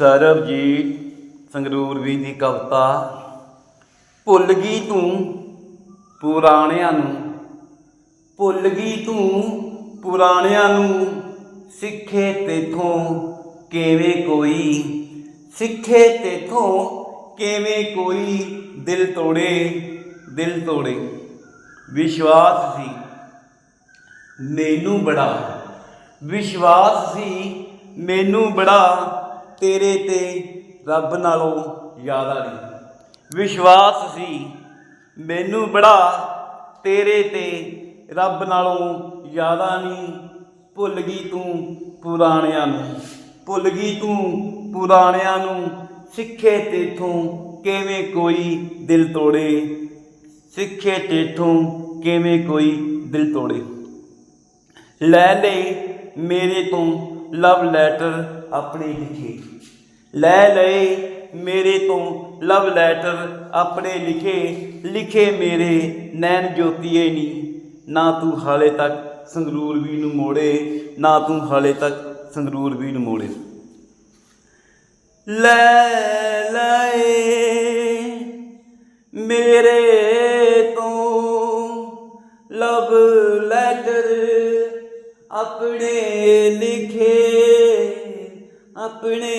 ਸਰਬਜੀਤ ਸੰਗਰੂਰਵੀ ਦੀ ਕਵਿਤਾ, ਭੁੱਲ ਗਈ ਤੂੰ ਪੁਰਾਣਿਆਂ ਨੂੰ, ਭੁੱਲ ਗਈ ਤੂੰ ਪੁਰਾਣਿਆਂ ਨੂੰ, ਸਿੱਖੇ ਤੇਥੋਂ ਕਿਵੇਂ ਕੋਈ, ਸਿੱਖੇ ਤੇਥੋਂ ਕਿਵੇਂ ਕੋਈ ਦਿਲ ਤੋੜੇ ਦਿਲ ਤੋੜੇ। ਵਿਸ਼ਵਾਸ ਸੀ, ਮੈਨੂੰ ਬੜਾ, ਵਿਸ਼ਵਾਸ ਸੀ, ਮੈਨੂੰ ਬੜਾ ਤੇਰੇ ਤੇ ਰੱਬ ਨਾਲੋਂ ਜ਼ਿਆਦਾ ਨਹੀਂ। ਵਿਸ਼ਵਾਸ ਸੀ, ਮੈਨੂੰ ਬੜਾ ਤੇਰੇ ਤੇ ਰੱਬ ਨਾਲੋਂ ਜ਼ਿਆਦਾ ਨਹੀਂ। ਭੁੱਲ ਗਈ ਤੂੰ ਪੁਰਾਣਿਆਂ ਨੂੰ, ਭੁੱਲ ਗਈ ਤੂੰ ਪੁਰਾਣਿਆਂ ਨੂੰ। ਸਿੱਖੇ ਤੇਥੋਂ ਕਿਵੇਂ ਕੋਈ ਦਿਲ ਤੋੜੇ? ਸਿੱਖੇ ਤੇਥੋਂ ਕਿਵੇਂ ਕੋਈ ਦਿਲ ਤੋੜੇ? ਲੈ ਲੈ ਮੇਰੇ ਤੋਂ ਲਵ ਲੈਟਰ ਆਪਣੇ ਲਿਖੇ। ਲੈ ਲਏ ਮੇਰੇ ਤੋਂ ਲਵ ਲੈਟਰ ਆਪਣੇ ਲਿਖੇ। ਲਿਖੇ ਮੇਰੇ ਨੈਣ ਜੋਤੀਏ ਨੀ। ਨਾ ਤੂੰ ਹਾਲੇ ਤੱਕ ਸੰਗਰੂਰ ਵੀ ਨੂੰ ਮੋੜੇ। ਨਾ ਤੂੰ ਹਾਲੇ ਤੱਕ ਸੰਗਰੂਰ ਵੀ ਨੂੰ ਮੋੜੇ। ਲੈ ਲਏ ਮੇਰੇ ਤੋਂ ਲਵ ਆਪਣੇ ਲਿਖੇ ਆਪਣੇ